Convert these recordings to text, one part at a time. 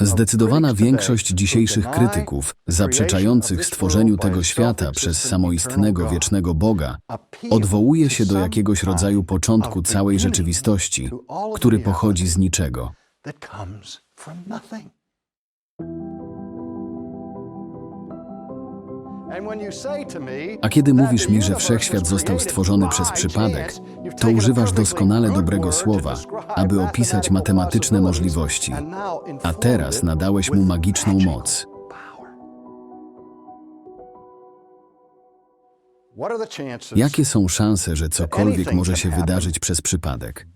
Zdecydowana większość dzisiejszych krytyków, zaprzeczających stworzeniu tego świata przez samoistnego wiecznego Boga, odwołuje się do jakiegoś rodzaju początku całej rzeczywistości, który pochodzi z niczego. A kiedy mówisz mi, że wszechświat został stworzony przez przypadek, to używasz doskonale dobrego słowa, aby opisać matematyczne możliwości, a teraz nadałeś mu magiczną moc. Jakie są szanse, że cokolwiek może się wydarzyć przez przypadek?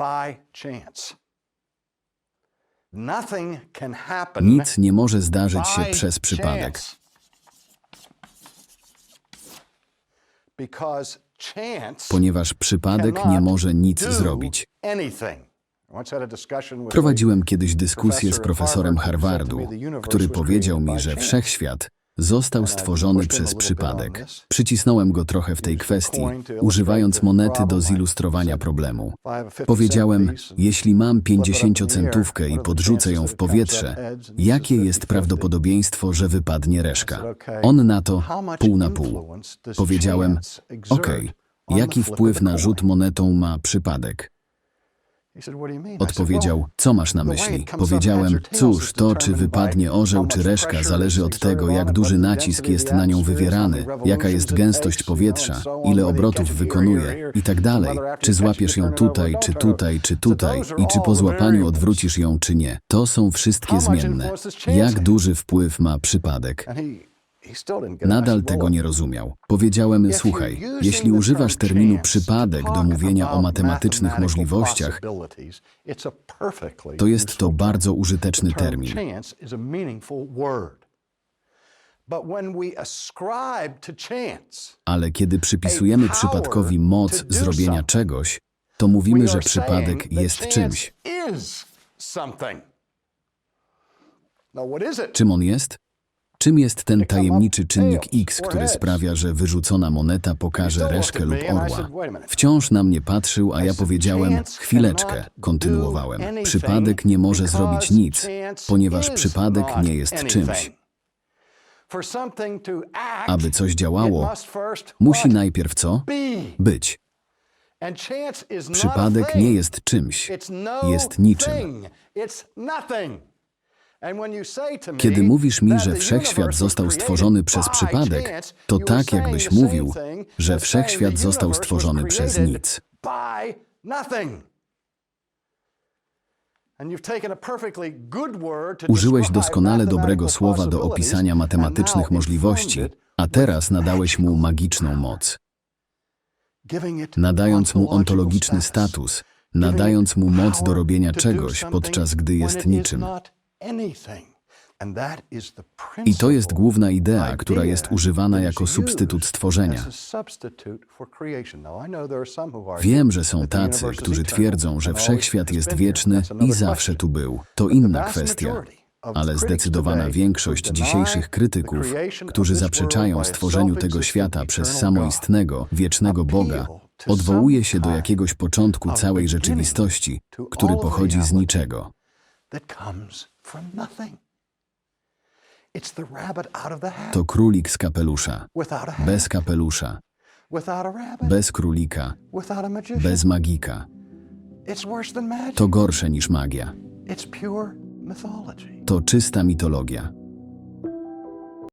Nic nie może zdarzyć się przez przypadek, ponieważ przypadek nie może nic zrobić. Prowadziłem kiedyś dyskusję z profesorem Harvardu, który powiedział mi, że wszechświat został stworzony przez przypadek. Przycisnąłem go trochę w tej kwestii, używając monety do zilustrowania problemu. Powiedziałem, jeśli mam 50-centówkę i podrzucę ją w powietrze, jakie jest prawdopodobieństwo, że wypadnie reszka? On na to pół na pół. Powiedziałem, okej, jaki wpływ na rzut monetą ma przypadek? Odpowiedział, co masz na myśli? Powiedziałem, cóż, to czy wypadnie orzeł czy reszka zależy od tego, jak duży nacisk jest na nią wywierany, jaka jest gęstość powietrza, ile obrotów wykonuje i tak dalej. Czy złapiesz ją tutaj, czy tutaj, czy tutaj i czy po złapaniu odwrócisz ją, czy nie. To są wszystkie zmienne. Jak duży wpływ ma przypadek? Nadal tego nie rozumiał. Powiedziałem, słuchaj, jeśli używasz terminu przypadek do mówienia o matematycznych możliwościach, to jest to bardzo użyteczny termin. Ale kiedy przypisujemy przypadkowi moc zrobienia czegoś, to mówimy, że przypadek jest czymś. Czym on jest? Czym jest ten tajemniczy czynnik X, który sprawia, że wyrzucona moneta pokaże reszkę lub orła? Wciąż na mnie patrzył, a ja powiedziałem, chwileczkę, kontynuowałem. Przypadek nie może zrobić nic, ponieważ przypadek nie jest czymś. Aby coś działało, musi najpierw co? Być. Przypadek nie jest czymś, jest niczym. Kiedy mówisz mi, że wszechświat został stworzony przez przypadek, to tak jakbyś mówił, że wszechświat został stworzony przez nic. Użyłeś doskonale dobrego słowa do opisania matematycznych możliwości, a teraz nadałeś mu magiczną moc. Nadając mu ontologiczny status, nadając mu moc do robienia czegoś, podczas gdy jest niczym. I to jest główna idea, która jest używana jako substytut stworzenia. Wiem, że są tacy, którzy twierdzą, że wszechświat jest wieczny i zawsze tu był. To inna kwestia. Ale zdecydowana większość dzisiejszych krytyków, którzy zaprzeczają stworzeniu tego świata przez samoistnego, wiecznego Boga, odwołuje się do jakiegoś początku całej rzeczywistości, który pochodzi z niczego. To królik z kapelusza, bez kapelusza, bez królika, bez magika. To gorsze niż magia. To czysta mitologia.